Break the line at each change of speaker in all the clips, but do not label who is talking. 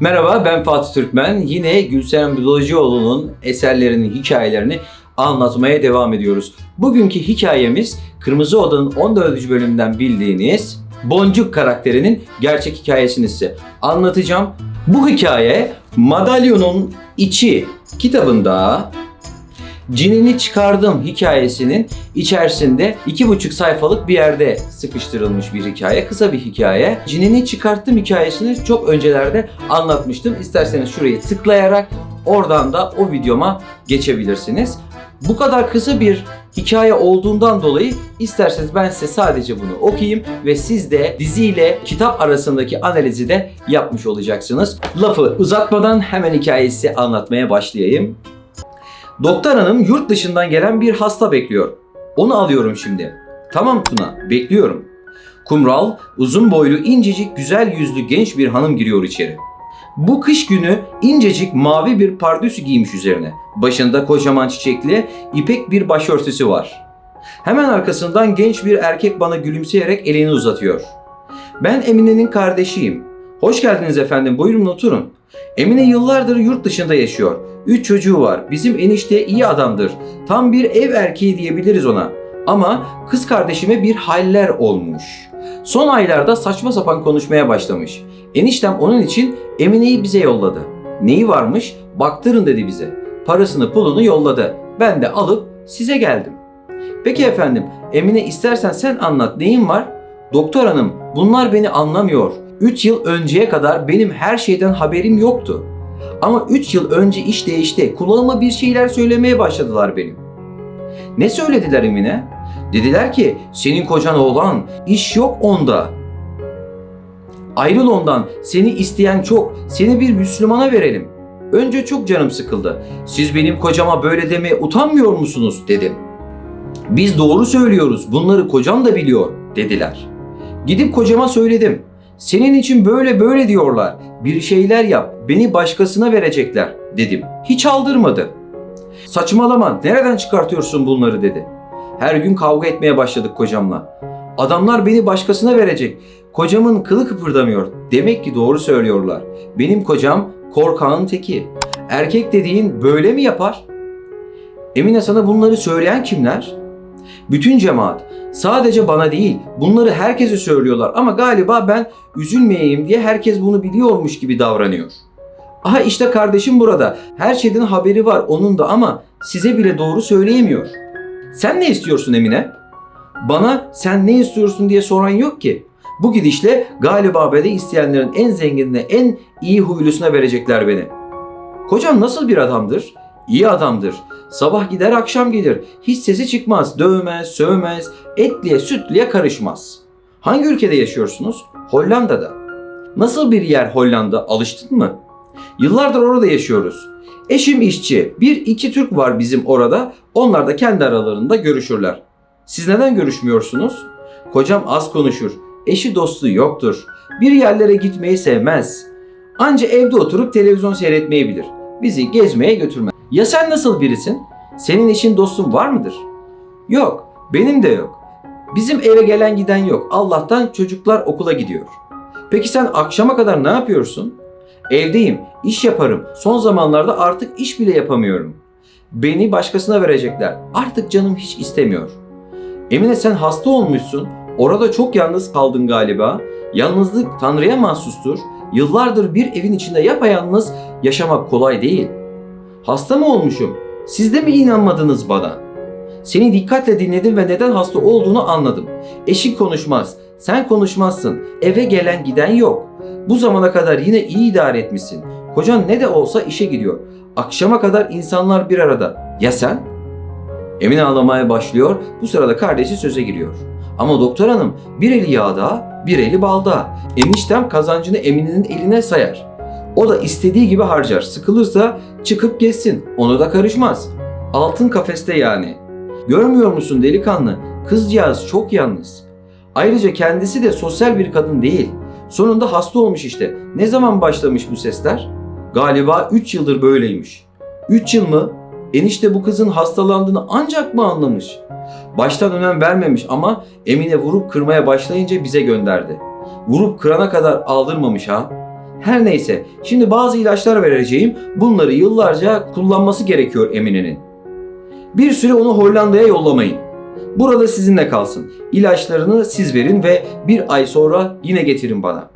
Merhaba ben Fatih Türkmen. Yine Gülseren Bülacıoğlu'nun eserlerinin hikayelerini anlatmaya devam ediyoruz. Bugünkü hikayemiz Kırmızı Oda'nın 14. bölümünden bildiğiniz Boncuk karakterinin gerçek hikayesini size anlatacağım. Bu hikaye Madalyonun İçi kitabında Cinini çıkardım hikayesinin içerisinde iki buçuk sayfalık bir yerde sıkıştırılmış bir hikaye. Kısa bir hikaye. Cinini çıkarttım hikayesini çok öncelerde anlatmıştım. İsterseniz şurayı tıklayarak oradan da o videoma geçebilirsiniz. Bu kadar kısa bir hikaye olduğundan dolayı isterseniz ben size sadece bunu okuyayım ve siz de diziyle kitap arasındaki analizi de yapmış olacaksınız. Lafı uzatmadan hemen hikayesi anlatmaya başlayayım. Doktor hanım yurt dışından gelen bir hasta bekliyor. Onu alıyorum şimdi. Tamam Tuna, bekliyorum. Kumral, uzun boylu, incecik, güzel yüzlü genç bir hanım giriyor içeri. Bu kış günü incecik mavi bir pardösü giymiş üzerine. Başında kocaman çiçekli, ipek bir başörtüsü var. Hemen arkasından genç bir erkek bana gülümseyerek elini uzatıyor. Ben Emine'nin kardeşiyim. Hoş geldiniz efendim, buyurun oturun. Emine yıllardır yurt dışında yaşıyor. Üç çocuğu var. Bizim enişte iyi adamdır. Tam bir ev erkeği diyebiliriz ona. Ama kız kardeşime bir haller olmuş. Son aylarda saçma sapan konuşmaya başlamış. Eniştem onun için Emine'yi bize yolladı. Neyi varmış? Baktırın dedi bize. Parasını pulunu yolladı. Ben de alıp size geldim. Peki efendim, Emine istersen sen anlat neyin var? Doktor hanım, bunlar beni anlamıyor. 3 yıl önceye kadar benim her şeyden haberim yoktu. Ama 3 yıl önce iş değişti. Kulağıma bir şeyler söylemeye başladılar benim. Ne söylediler Emine? Dediler ki senin kocan oğlan, iş yok onda. Ayrıl ondan, seni isteyen çok, seni bir Müslümana verelim. Önce çok canım sıkıldı. Siz benim kocama böyle demeye utanmıyor musunuz dedim. Biz doğru söylüyoruz, bunları kocam da biliyor dediler. Gidip kocama söyledim. Senin için böyle böyle diyorlar. Bir şeyler yap. Beni başkasına verecekler dedim. Hiç aldırmadı. Saçmalama. Nereden çıkartıyorsun bunları dedi. Her gün kavga etmeye başladık kocamla. Adamlar beni başkasına verecek. Kocamın kılı kıpırdamıyor. Demek ki doğru söylüyorlar. Benim kocam korkağın teki. Erkek dediğin böyle mi yapar? Emine sana bunları söyleyen kimler? Bütün cemaat. Sadece bana değil, bunları herkese söylüyorlar ama galiba ben üzülmeyeyim diye herkes bunu biliyormuş gibi davranıyor. Aha işte kardeşim burada. Her şeyden haberi var onun da ama size bile doğru söyleyemiyor. Sen ne istiyorsun Emine? Bana sen ne istiyorsun diye soran yok ki. Bu gidişle galiba beni isteyenlerin en zenginine, en iyi huylusuna verecekler beni. Kocam nasıl bir adamdır? İyi adamdır. Sabah gider akşam gelir. Hiç sesi çıkmaz. Dövmez, sövmez. Etliye sütliye karışmaz. Hangi ülkede yaşıyorsunuz? Hollanda'da. Nasıl bir yer Hollanda? Alıştın mı? Yıllardır orada yaşıyoruz. Eşim işçi. Bir iki Türk var bizim orada. Onlar da kendi aralarında görüşürler. Siz neden görüşmüyorsunuz? Kocam az konuşur. Eşi dostu yoktur. Bir yerlere gitmeyi sevmez. Anca evde oturup televizyon seyretmeyi bilir. Bizi gezmeye götürmez. Ya sen nasıl birisin? Senin eşin dostun var mıdır? Yok, benim de yok. Bizim eve gelen giden yok. Allah'tan çocuklar okula gidiyor. Peki sen akşama kadar ne yapıyorsun? Evdeyim, iş yaparım. Son zamanlarda artık iş bile yapamıyorum. Beni başkasına verecekler. Artık canım hiç istemiyor. Emine sen hasta olmuşsun. Orada çok yalnız kaldın galiba. Yalnızlık Tanrı'ya mahsustur. Yıllardır bir evin içinde yapayalnız yaşamak kolay değil. Hasta mı olmuşum? Siz de mi inanmadınız bana? Seni dikkatle dinledim ve neden hasta olduğunu anladım. Eşin konuşmaz, sen konuşmazsın. Eve gelen giden yok. Bu zamana kadar yine iyi idare etmişsin. Kocan ne de olsa işe gidiyor. Akşama kadar insanlar bir arada. Ya sen? Emine ağlamaya başlıyor. Bu sırada kardeşi söze giriyor. Ama doktor hanım bir eli yağda, bir eli balda. Eniştem kazancını Emine'nin eline sayar. O da istediği gibi harcar. Sıkılırsa çıkıp geçsin. Onu da karışmaz. Altın kafeste yani. Görmüyor musun delikanlı? Kızcağız çok yalnız. Ayrıca kendisi de sosyal bir kadın değil. Sonunda hasta olmuş işte. Ne zaman başlamış bu sesler? Galiba 3 yıldır böyleymiş. 3 yıl mı? Enişte bu kızın hastalandığını ancak mı anlamış? Baştan önem vermemiş ama Emine vurup kırmaya başlayınca bize gönderdi. Vurup kırana kadar aldırmamış ha. Her neyse, şimdi bazı ilaçlar vereceğim. Bunları yıllarca kullanması gerekiyor Emine'nin. Bir süre onu Hollanda'ya yollamayın. Burada sizinle kalsın. İlaçlarını siz verin ve bir ay sonra yine getirin bana.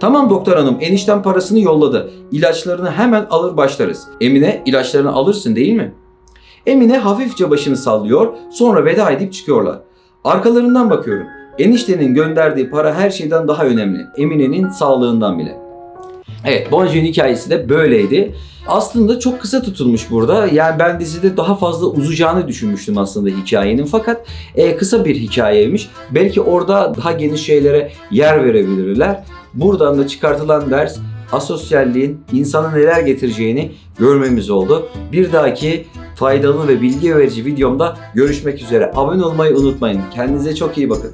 Tamam doktor hanım enişten parasını yolladı. İlaçlarını hemen alır başlarız. Emine ilaçlarını alırsın değil mi? Emine hafifçe başını sallıyor sonra veda edip çıkıyorlar. Arkalarından bakıyorum. Eniştenin gönderdiği para her şeyden daha önemli. Emine'nin sağlığından bile. Evet Boncuğun hikayesi de böyleydi. Aslında çok kısa tutulmuş burada. Yani ben dizide daha fazla uzayacağını düşünmüştüm aslında hikayenin. Fakat e, kısa bir hikayeymiş. Belki orada daha geniş şeylere yer verebilirler. Buradan da çıkartılan ders asosyalliğin insana neler getireceğini görmemiz oldu. Bir dahaki faydalı ve bilgi verici videomda görüşmek üzere. Abone olmayı unutmayın. Kendinize çok iyi bakın.